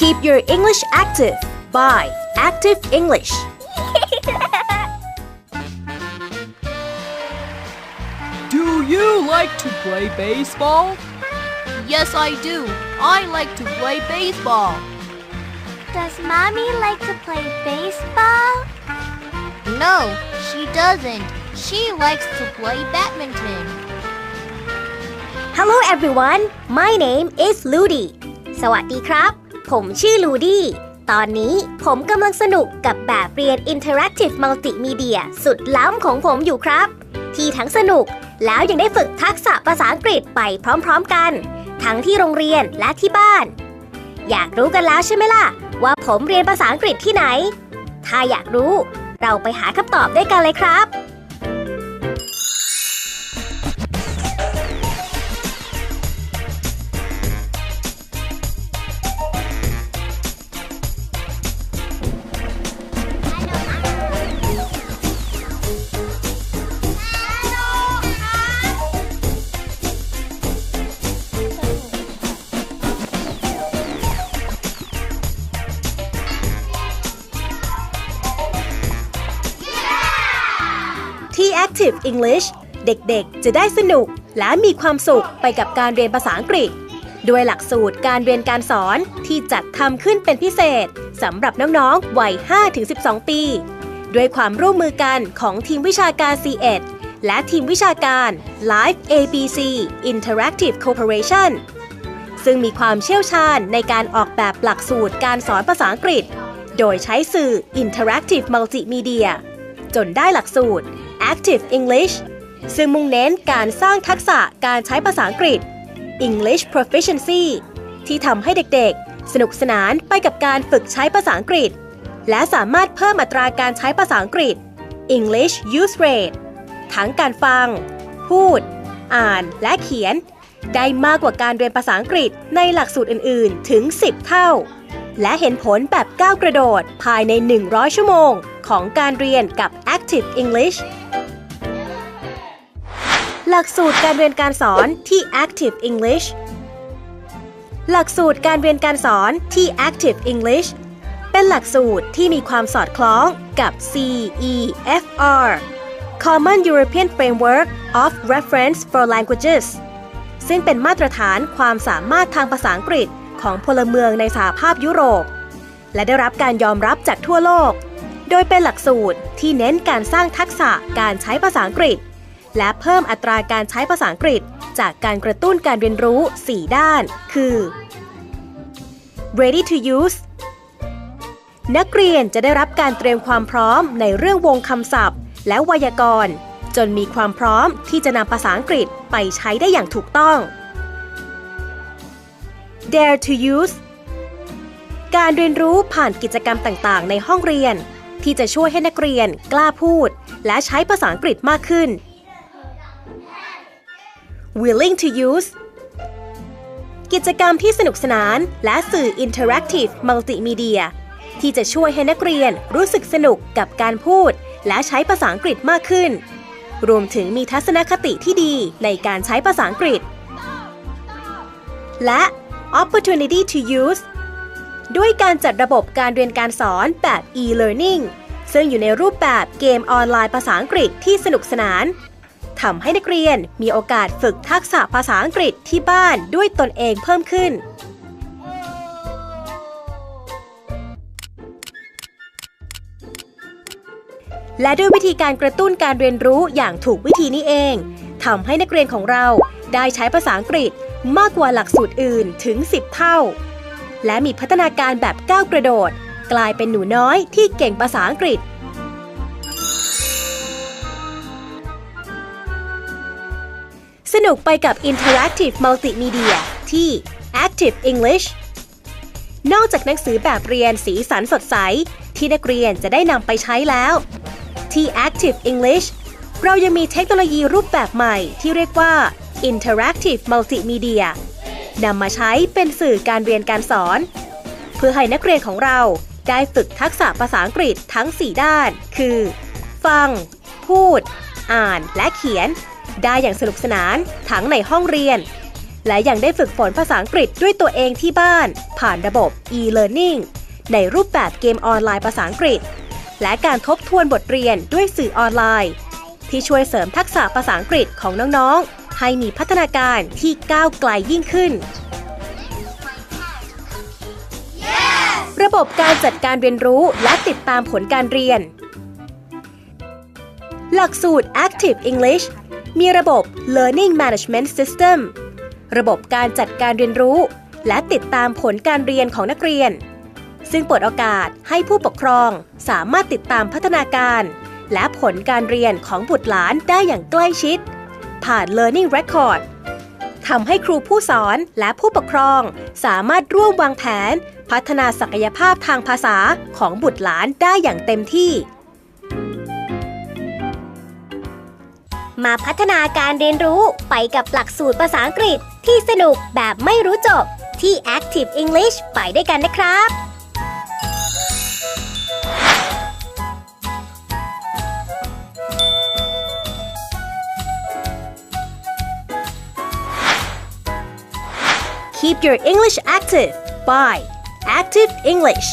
Keep your English active by Active English. Do you like to play baseball? Yes, I do. I like to play baseball. Does mommy like to play baseball? No, she doesn't. She likes to play badminton. Hello everyone my name is Ludi สวัสดีครับ ผมชื่อลูดี้ ตอนนี้ผมกำลังสนุกกับแบบเรียน Interactive Multimedia สุดล้ำของผมอยู่ครับ ที่ทั้งสนุกแล้วยังได้ฝึกทักษะภาษาอังกฤษไปพร้อมๆกัน ทั้งที่โรงเรียนและที่บ้าน อยากรู้กันแล้วใช่ไหมล่ะ ว่าผมเรียนภาษาอังกฤษที่ไหน ถ้าอยากรู้ เราไปหาคำตอบด้วยกันเลยครับ ที่ Active English เด็กๆ จะได้สนุกและมีความสุขไปกับการเรียนภาษาอังกฤษ ด้วยหลักสูตรการเรียนการสอนที่จัดทำขึ้นเป็นพิเศษสำหรับน้องๆ วัย 5-12 ปี ด้วยความร่วมมือกันของทีมวิชาการ C1 และทีมวิชาการ Live ABC Interactive Corporation ซึ่งมีความเชี่ยวชาญในการออกแบบหลักสูตรการสอนภาษาอังกฤษ โดยใช้สื่อ Interactive Multimedia จนได้หลักสูตร Active English ซึ่งมุ่งเน้นการสร้างทักษะการใช้ภาษาอังกฤษ English Proficiency ที่ทำให้เด็กๆ สนุกสนานไปกับการฝึกใช้ภาษาอังกฤษ และสามารถเพิ่มอัตราการใช้ภาษาอังกฤษ English Use Rate ทั้งการฟัง พูด อ่าน และเขียน ได้มากกว่าการเรียนภาษาอังกฤษในหลักสูตรอื่นๆ ถึง 10 เท่า และเห็นผลแบบก้าวกระโดดภายใน 100 ชั่วโมง ของการเรียนกับ Active English หลักสูตรการเรียนการสอนที่ Active English หลักสูตรการเรียนการสอนที่ Active English เป็นหลักสูตรที่มีความสอดคล้องกับ CEFR Common European Framework of Reference for Languages ซึ่งเป็นมาตรฐานความสามารถทางภาษาอังกฤษของพลเมืองในสหภาพยุโรป และได้รับการยอมรับจากทั่วโลก โดยเป็นหลักสูตรที่เน้นการสร้างทักษะการใช้ภาษาอังกฤษ และเพิ่มอัตราการใช้ภาษาอังกฤษ จากการกระตุ้นการเรียนรู้ 4 ด้าน คือ ready to use นักเรียนจะได้รับการเตรียมความพร้อมในเรื่องวงคำศัพท์ และไวยากรณ์ จนมีความพร้อมที่จะนำภาษาอังกฤษไปใช้ได้อย่างถูกต้อง dare to use การเรียนรู้ผ่านกิจกรรมต่างๆ ในห้องเรียน ที่จะช่วยให้นักเรียนกล้าพูด และใช้ภาษาอังกฤษมากขึ้น willing to use กิจกรรมที่สนุกสนานและสื่อ Interactive Multimedia ที่จะช่วยให้นักเรียนรู้สึกสนุกกับการพูด และใช้ภาษาอังกฤษมากขึ้น รวมถึงมีทัศนคติที่ดีในการใช้ภาษาอังกฤษ และ opportunity to use ด้วยการจัดระบบการเรียนการสอนแบบ e-learning ซึ่งอยู่ในรูปแบบเกมออนไลน์ภาษาอังกฤษที่สนุกสนาน ทำให้นักเรียนมีโอกาสฝึกทักษะภาษาอังกฤษที่บ้านด้วยตนเองเพิ่มขึ้น และด้วยวิธีการกระตุ้นการเรียนรู้อย่างถูกวิธีนี้เองทำให้นักเรียนของเราได้ใช้ภาษาอังกฤษมากกว่าหลักสูตรอื่นถึง 10 เท่า และมีพัฒนาการแบบก้าวกระโดด กลายเป็นหนูน้อยที่เก่งภาษาอังกฤษ สนุกไปกับ Interactive Multimedia ที่ Active English นอกจากหนังสือแบบเรียนสีสันสดใส ที่นักเรียนจะได้นำไปใช้แล้ว ที่ Active English เรายังมีเทคโนโลยีรูปแบบใหม่ที่เรียกว่า Interactive Multimedia นำมาใช้เป็นสื่อการเรียนการสอน เพื่อให้นักเรียนของเราได้ฝึกทักษะภาษาอังกฤษทั้ง 4 ด้าน คือ ฟัง พูด อ่าน และเขียน ได้อย่างสนุกสนานทั้งในห้องเรียน และยังได้ฝึกฝนภาษาอังกฤษด้วยตัวเองที่บ้าน ผ่านระบบ e-learning ในรูปแบบเกมออนไลน์ภาษาอังกฤษ และการทบทวนบทเรียนด้วยสื่อออนไลน์ ที่ช่วยเสริมทักษะภาษาอังกฤษของน้องๆ ให้มีพัฒนาการที่ก้าวไกลยิ่งขึ้นระบบการจัดการเรียนรู้และติดตามผลการเรียน หลักสูตร Active English มีระบบ Learning Management System ระบบการจัดการเรียนรู้ และติดตามผลการเรียนของนักเรียน ซึ่งเปิดโอกาสให้ผู้ปกครองสามารถติดตามพัฒนาการ และผลการเรียนของบุตรหลานได้อย่างใกล้ชิด ผ่าน Learning Record ทำให้ครูผู้สอนและผู้ปกครอง สามารถร่วมวางแผน พัฒนาศักยภาพทางภาษาของบุตรหลานได้อย่างเต็มที่ มาพัฒนาการเรียนรู้ไปกับหลักสูตรภาษาอังกฤษที่สนุกแบบไม่รู้จบ ที่ Active English ไปด้วยกันนะครับ Keep your English active by Active English